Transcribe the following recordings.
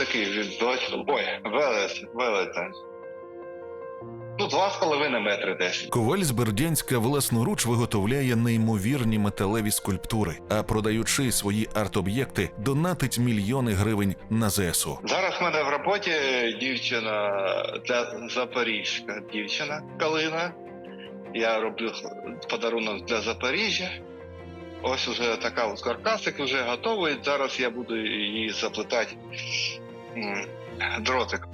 такий від бачу. Ой, велес, велетень. Ну, два з половиною метри десь. Коваль з Бердянська власноруч виготовляє неймовірні металеві скульптури, а продаючи свої арт-об'єкти, донатить мільйони гривень на ЗСУ. Зараз в мене в роботі дівчина для Запорізька дівчина Калина. Я роблю подарунок для Запоріжжя. Ось уже така от каркасик вже готовий. Зараз я буду її заплетати дротик.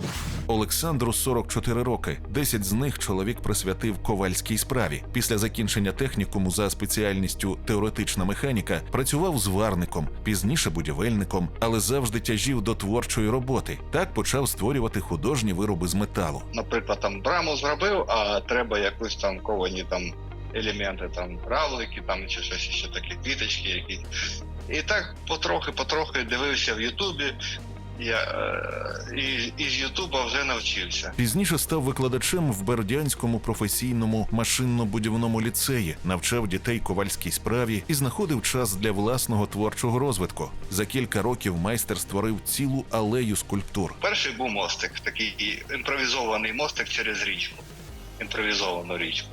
Олександру 44 роки. 10 з них чоловік присвятив ковальській справі. Після закінчення технікуму за спеціальністю теоретична механіка працював зварником, пізніше будівельником, але завжди тяжів до творчої роботи. Так почав створювати художні вироби з металу. Наприклад, там браму зробив, а треба якусь там ковані там елементи, там равлики, там чи щось ще такі квіточки якісь. І так потрохи, потрохи дивився в Ютубі. Я е, і, і з Ютуба вже навчився. Пізніше став викладачем в Бердянському професійному машинно-будівному ліцеї, навчав дітей ковальській справі і знаходив час для власного творчого розвитку. За кілька років майстер створив цілу алею скульптур. Перший був мостик, такий імпровізований мостик через річку. Імпровізовану річку.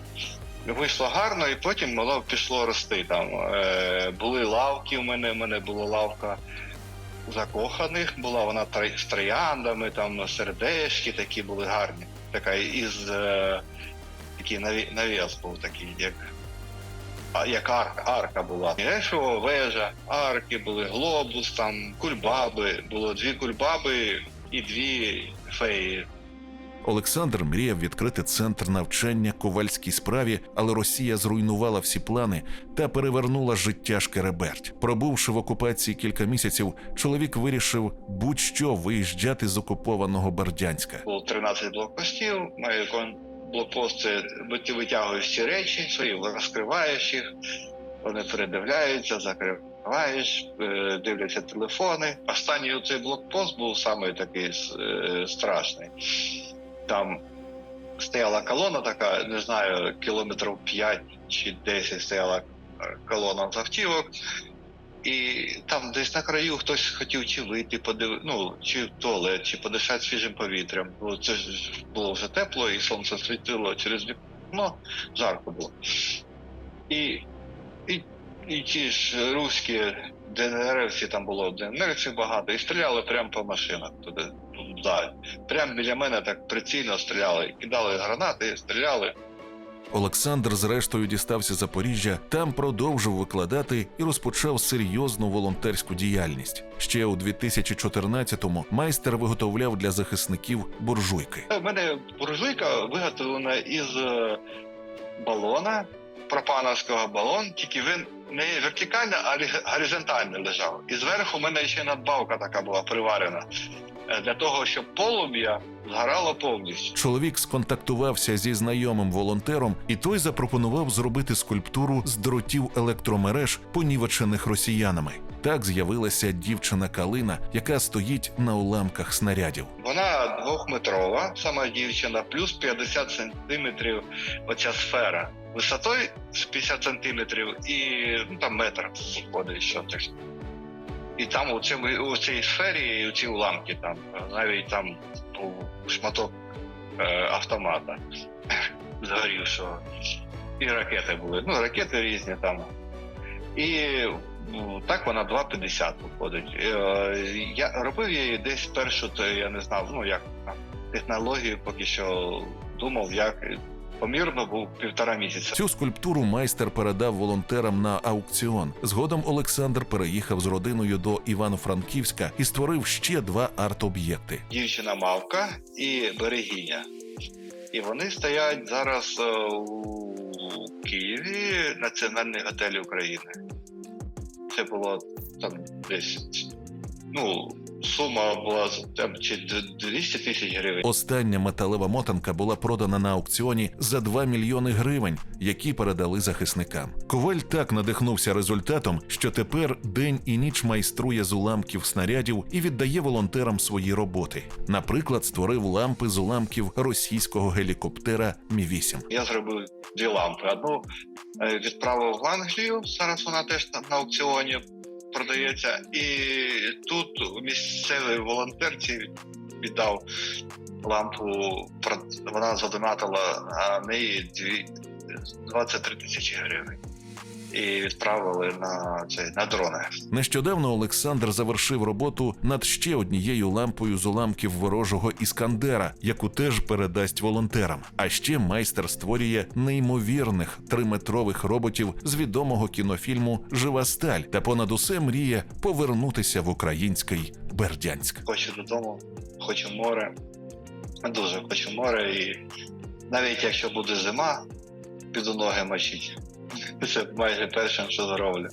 Вийшло гарно, і потім воно пішло рости. Там е, були лавки. У мене у мене була лавка закоханих. Була вона з трояндами, там сердечки такі були гарні. Така із е, такий навіс був такий, як, як арка, арка була. Ешова, вежа, арки були, глобус, там кульбаби. Було дві кульбаби і дві феї. Олександр мріяв відкрити центр навчання ковальській справі, але Росія зруйнувала всі плани та перевернула життя Шкереберть. Пробувши в окупації кілька місяців, чоловік вирішив будь-що виїжджати з окупованого Бердянська. Було 13 блокпостів. Має кон блокпост це ти витягуєш ці речі, свої розкриваєш їх, вони передивляються, закриваєш, е, дивляться телефони. Останній цей блокпост був саме такий е, страшний. Там стояла колона така, не знаю, кілометрів 5 чи 10 стояла е, колона з автівок. І там десь на краю хтось хотів чи вийти, подив... ну, чи в туалет, чи подишати свіжим повітрям. Бо це ж було вже тепло, і сонце світило через вікно, жарко було. І, і, і ті ж руські ДНРівці, там було ДНРівців багато, і стріляли прямо по машинах туди. Туди. Прямо біля мене так прицільно стріляли, кидали гранати, стріляли. Олександр, зрештою, дістався Запоріжжя, там продовжив викладати і розпочав серйозну волонтерську діяльність. Ще у 2014-му майстер виготовляв для захисників буржуйки. У мене буржуйка виготовлена із е, балона, пропановського балон, тільки він не вертикально, а горизонтально лежав. І зверху у мене ще надбавка така була приварена. Е, Для того, щоб полум'я згорало повністю. Чоловік сконтактувався зі знайомим волонтером, і той запропонував зробити скульптуру з дротів електромереж, понівечених росіянами. Так з'явилася дівчина Калина, яка стоїть на уламках снарядів. Вона двохметрова, сама дівчина, плюс 50 сантиметрів оця сфера. Висотою з 50 сантиметрів і ну, там метр виходить, що так. І там у, цьому, у цій сфері, у ці уламки, там навіть там був шматок е, автомата згорівшого. І ракети були. Ну, ракети різні там. І ну, так вона 2,50 виходить. Е, Я робив її десь першу, то я не знав, ну як там, технологію поки що думав, як помірно був півтора місяця. Цю скульптуру майстер передав волонтерам на аукціон. Згодом Олександр переїхав з родиною до Івано-Франківська і створив ще два арт-об'єкти. Дівчина мавка і берегиня. І вони стоять зараз е, у Києві, Національний готель України. Це було там десь. Ну, сума була там чи 200 тисяч гривень. Остання металева мотанка була продана на аукціоні за 2 мільйони гривень, які передали захисникам. Коваль так надихнувся результатом, що тепер день і ніч майструє з уламків снарядів і віддає волонтерам свої роботи. Наприклад, створив лампи з уламків російського гелікоптера Мі 8 Я зробив дві лампи. Одну е, відправив в Англію, зараз вона теж на, на аукціоні продається. І тут місцевий волонтерці віддав лампу, вона задонатила на неї дві- 23 тисячі гривень. І відправили на цей на дрони. Нещодавно Олександр завершив роботу над ще однією лампою з уламків ворожого іскандера, яку теж передасть волонтерам. А ще майстер створює неймовірних триметрових роботів з відомого кінофільму Жива сталь та понад усе мріє повернутися в український Бердянськ. Хочу додому, хочу море. Дуже хочу море. І навіть якщо буде зима, піду ноги мочить. Це майже першим, що зроблю.